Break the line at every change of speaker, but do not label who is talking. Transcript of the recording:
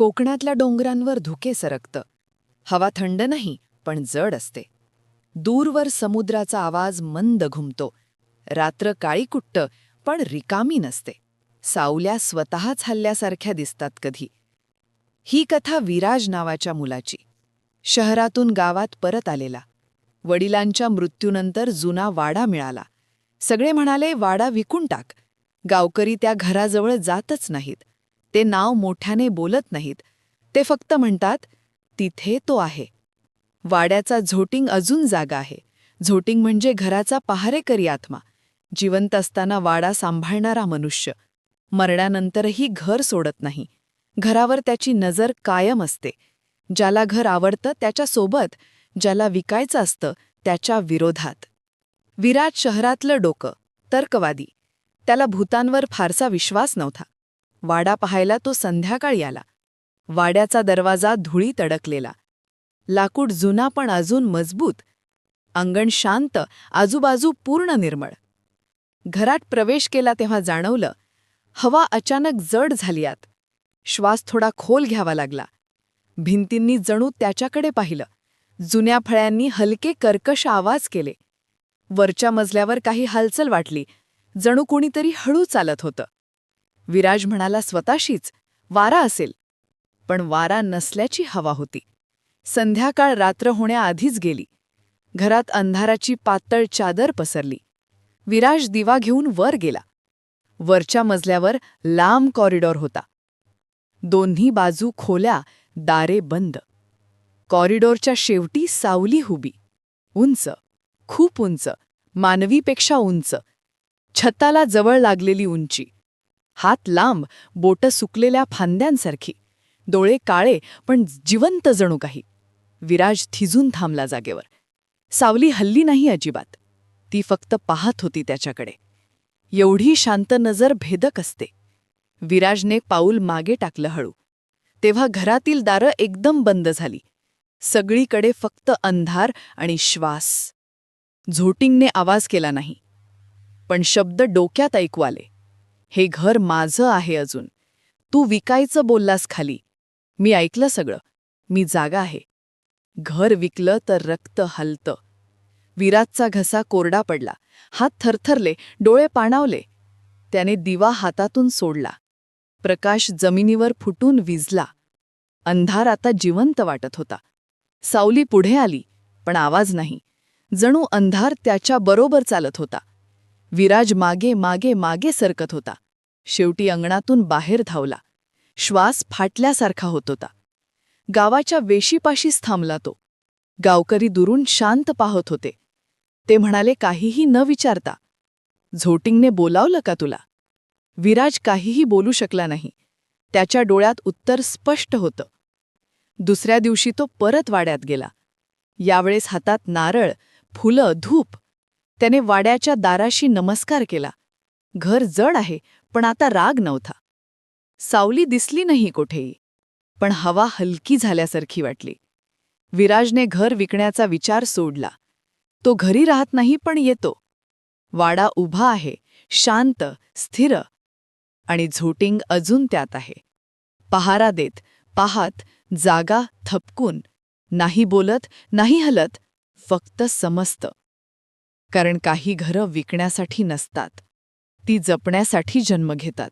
कोकणातल्या डोंगरांवर धुके सरकतं. हवा थंड नाही पण जड असते. दूरवर समुद्राचा आवाज मंद घुमतो. रात्र काळी कुट्ट पण रिकामी नसते. सावल्या स्वतःच हल्ल्यासारख्या दिसतात कधी. ही कथा विराज नावाच्या मुलाची. शहरातून गावात परत आलेला. वडिलांच्या मृत्यूनंतर जुना वाडा मिळाला. सगळे म्हणाले वाडा विकून टाक. गावकरी त्या घराजवळ जातच नाहीत. ते नाव मोठ्याने बोलत नाहीत. ते फक्त म्हणतात तिथे तो आहे. वाड्याचा झोटिंग अजून जागा आहे. झोटिंग म्हणजे घराचा पहारेकरी आत्मा. जिवंत असताना वाडा सांभाळणारा मनुष्य. मरण्यानंतरही घर सोडत नाही. घरावर त्याची नजर कायम असते. ज्याला घर आवडतं त्याच्यासोबत ज्याला विकायचं असतं त्याच्या विरोधात. विराट शहरातलं डोकं तर्कवादी. त्याला भूतांवर फारसा विश्वास नव्हता. वाडा पाहायला तो संध्याकाळी आला. वाड्याचा दरवाजा धुळीत अडकलेला लाकूड जुना पण अजून मजबूत. अंगण शांत आजूबाजू पूर्ण निर्मळ. घरात प्रवेश केला तेव्हा जाणवलं हवा अचानक जड झाली आत. श्वास थोडा खोल घ्यावा लागला. भिंतींनी जणू त्याच्याकडे पाहिलं. जुन्या फळ्यांनी हलके कर्कश आवाज केले. वरच्या मजल्यावर काही हालचल वाटली. जणू कोणीतरी हळू चालत होतं. विराज म्हणाला स्वतःशीच? वारा असेल. पण वारा नसल्याची हवा होती. संध्याकाळ रात्र होण्याआधीच गेली. घरात अंधाराची पातळ चादर पसरली. विराज दिवा घेऊन वर गेला. वरच्या मजल्यावर लांब कॉरिडॉर होता. दोन्ही बाजू खोल्या दारे बंद. कॉरिडॉरच्या शेवटी सावली हुबी उंच. खूप उंच. मानवीपेक्षा उंच. छताला जवळ लागलेली उंची. हात लांब बोटं सुकलेल्या फांद्यांसारखी. डोळे काळे पण जिवंत जणू काही. विराज थिजून थांबला जागेवर. सावली हल्ली नाही अजिबात. ती फक्त पाहत होती त्याच्याकडे. एवढी शांत नजर भेदक असते. विराजने पाऊल मागे टाकलं हळू. तेव्हा घरातील दारं एकदम बंद झाली. सगळीकडे फक्त अंधार आणि श्वास. झोटिंगने आवाज केला नाही. पण शब्द डोक्यात ऐकू आले. हे घर माझं आहे अजून. तू विकायचं बोललास खाली. मी ऐकलं सगळं. मी जागा आहे. घर विकलं तर रक्त हलतं. विराजचा घसा कोरडा पडला. हात थरथरले डोळे पाणावले. त्याने दिवा हातातून सोडला. प्रकाश जमिनीवर फुटून विजला. अंधार आता जिवंत वाटत होता. सावली पुढे आली पण आवाज नाही. जणू अंधार त्याच्या बरोबर चालत होता. विराज मागे मागे मागे सरकत होता. शेवटी अंगणातून बाहेर धावला. श्वास फाटल्यासारखा होत होता. गावाच्या वेशीपाशीच थांबला तो. गावकरी दुरून शांत पाहत होते. ते म्हणाले काहीही न विचारता. झोटिंगने बोलावलं का तुला? विराज काहीही बोलू शकला नाही. त्याच्या डोळ्यात उत्तर स्पष्ट होतं. दुसऱ्या दिवशी तो परत वाड्यात गेला. यावेळेस हातात नारळ फुलं धूप त्याने वाड्याच्या दाराशी नमस्कार केला. घर जड आहे पण आता राग नव्हता. सावली दिसली नाही कोठेही पण हवा हलकी झाल्यासारखी वाटली. विराजने घर विकण्याचा विचार सोडला. तो घरी राहत नाही पण येतो. वाडा उभा आहे शांत स्थिर आणि झोटिंग अजून त्यात आहे. पहारा देत पाहात जागा थपकून नाही बोलत नाही हलत फक्त समस्त. कारण काही घरं विकण्यासाठी नसतात. ती जपण्यासाठी जन्म घेतात.